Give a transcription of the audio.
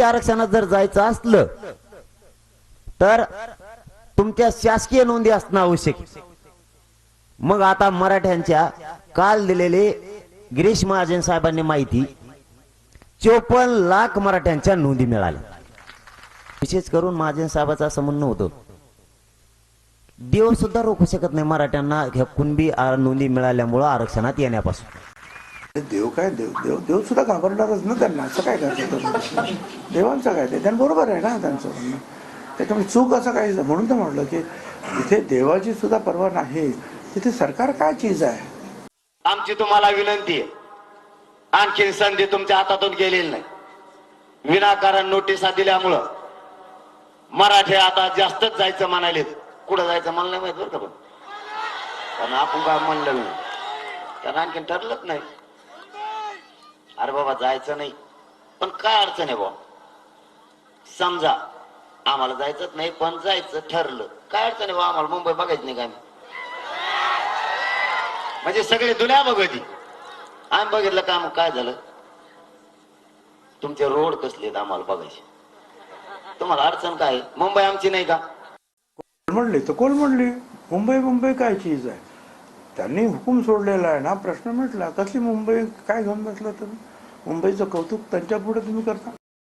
आरक्षणात जर जायचं असलं तर तुमच्या शासकीय नोंदी असणं आवश्यक मग आता मराठ्यांच्या काल दिलेले गिरीश महाजन साहेबांनी माहिती चोपन्न लाख मराठ्यांच्या नोंदी मिळाल्या. विशेष करून महाजन साहेबाचं असं म्हणणं होतं देव सुद्धा रोखू शकत नाही मराठ्यांना ह्या कुणबी नोंदी मिळाल्यामुळं आरक्षणात येण्यापासून. देव काय देव? देव देव सुद्धा घाबरणारच ना त्यांना. असं काय करतात देवांचं काय? ते त्यांना बरोबर आहे ना त्यांचं म्हणणं. त्याच्यामुळे चूक असं काही म्हणून तर म्हटलं की तिथे देवाची सुद्धा पर्वा नाही. तिथे सरकार काय चीज आहे? आमची तुम्हाला विनंती आहे. आणखी संधी तुमच्या हातातून गेलेली नाही. विनाकारण नोटिसा दिल्यामुळं मराठी आता जास्तच जायचं म्हणाले कुठं जायचं मला नाही माहीत बरं का पण. आपण काय म्हणलं नाही. कारण आणखीन ठरलंच नाही. अरे बाबा जायचं नाही. पण काय अडचण आहे बाबा समजा आम्हाला जायचंच नाही पण जायचं ठरलं. काय अडचण आहे बाबा आम्हाला? मुंबई बघायचं नाही काय म्हणजे सगळे दुनिया बघती. आम्ही बघितलं काम काय झालं? तुमचे रोड कसले आहेत आम्हाला बघायचे? तुम्हाला अडचण काय आहे? मुंबई आमची नाही का? कोण तर कोण मुंबई मुंबई काय चीज आहे? त्यांनी हुकूम सोडलेला आहे ना? प्रश्न म्हटला कसली मुंबई? काय घेऊन बसला तुम्ही? मुंबईचं कौतुक त्यांच्या पुढे तुम्ही करता?